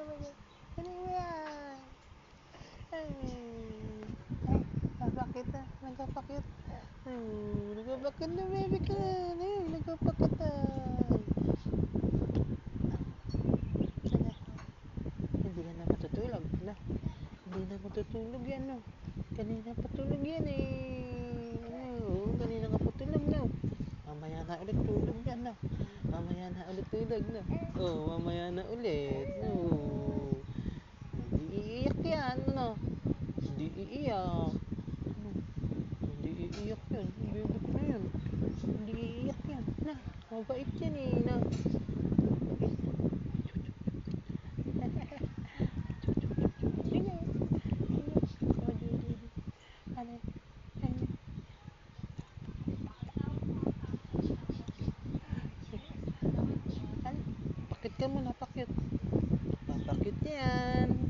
naman yun. Ano yan? Ay, ay, papakit na. baby ka. Ay, nagpapakit Hindi na matutulog. Na. Hindi na matutulog yan, no? Kanina patulog yan, eh. Ano, kanina ka patulog, no? Mamaya na ulit tulog yan, no? Mamaya na ulit tulog, no? Oh, mamaya na ulit, no? iiyak hindi iiyak yan bibig na yan hindi iiyak yan na mabait yan eh na Pakit ka muna, pakit. Papakit yan.